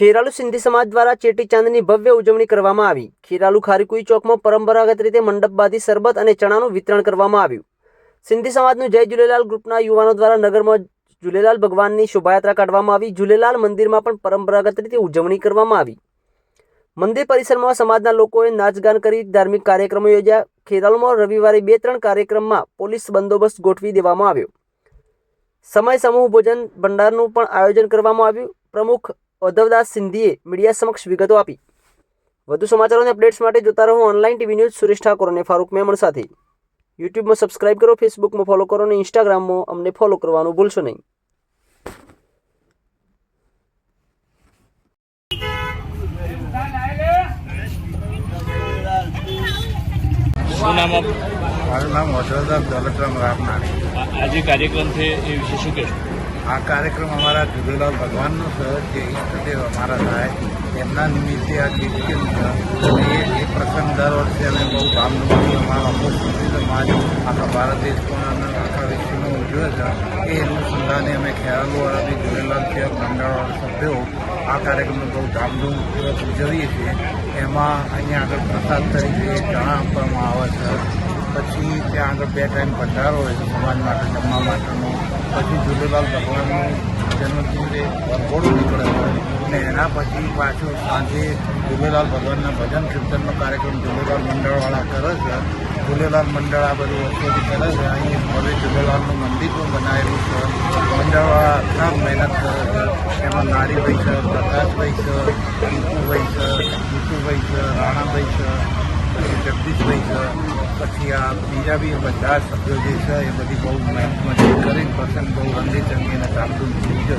ખેરાલુ સિંધી સમાજ દ્વારા ચેટીચાંદની ભવ્ય ઉજવણી કરવામાં આવી. ખેરાલુ ખારીકુઈ ચોકમાં પરંપરાગત રીતે મંડપ બાંધી શરબત અને ચણાનું વિતરણ કરવામાં આવ્યું. સિંધી સમાજનું જય ઝૂલેલાલ ગ્રુપના યુવાનો દ્વારા નગરમાં ઝૂલેલાલ ભગવાનની શોભાયાત્રા કાઢવામાં આવી. ઝૂલેલાલ મંદિરમાં પણ પરંપરાગત રીતે ઉજવણી કરવામાં આવી. મંદિર પરિસરમાં સમાજના લોકોએ નાચગાન કરી ધાર્મિક કાર્યક્રમો યોજ્યા. ખેરાલુમાં રવિવારે બે ત્રણ કાર્યક્રમમાં પોલીસ બંદોબસ્ત ગોઠવી દેવામાં આવ્યો. સમય સમૂહ ભોજન ભંડારનું પણ આયોજન કરવામાં આવ્યું. પ્રમુખ ઉદ્ધવદાસ સિંધીએ મીડિયા સમક્ષ વિગતો આપી. વધુ સમાચારો અને અપડેટ્સ માટે જોતા રહો online TV news Suresh Thakor અને ફારૂક મેમણ સાથે. યુટ્યુબમાં સબસ્ક્રાઇબ કરો ફેસબુકમાં ફોલો કરો અને ઇન્સ્ટાગ્રામમાં અમને ફોલો કરવાનું ભૂલશો નહીં. શું નામ આપ મારું નામ વડોદરા દોલતરામ રામનાણી આ આ જે કાર્યક્રમ છે એ વિશે શું કહેશો? આ કાર્યક્રમ અમારા ઝૂલેલાલ ભગવાનનો છે, જે ઈષ્ટદેવ અમારા થાય. એમના નિમિત્તે આ કીર્તન એ એ પ્રસંગ દર વર્ષે અમે બહુ ધામધૂમથી અમારા અમુક સમાજ આખા ભારત દેશમાં આખા વિશ્વમાં ઉજવે છે. એ અનુસંધાને અમે ખેરાલુવાળા બી ઝૂલેલાલ સેવક મંડળવાળા સભ્યો, આ કાર્યક્રમને બહુ ધામધૂમપૂર્વક ઉજવીએ છીએ. એમાં અહીંયા આગળ પ્રસાદ તરીકે ચણા આપવામાં આવે છે. પછી ત્યાં આગળ બે ટાઈમ ભંડારો હોય છે, સમાજ માટે, જમવા માટેનો. પછી ઝૂલેલાલ ભગવાનનું જન્મદિવસે વરઘોડું નીકળે હોય અને એના પછી પાછું સાંજે ઝૂલેલાલ ભગવાનના ભજન કીર્તનનો કાર્યક્રમ ઝૂલેલાલ મંડળવાળા કરે છે. ઝૂલેલાલ મંડળ આ બધું વર્ષોથી કરે છે. અહીં હવે ઝૂલેલાલનું મંદિર પણ બનાવેલું છે. મંડળવાળા આખા મહેનત કરે છે. એમાં નારીભાઈ છે, પ્રકાશભાઈ છે દીપુભાઈ છે જીતુભાઈ છે, રાણાભાઈ છે. જગદીશભાઈ છે. પછી આ બીજા બી બધા સભ્યો જે છે, એ બધી બહુ મહેનત મજૂરી પ્રસંગ બહુ રંગી ચંગી અને ઉજવે છે.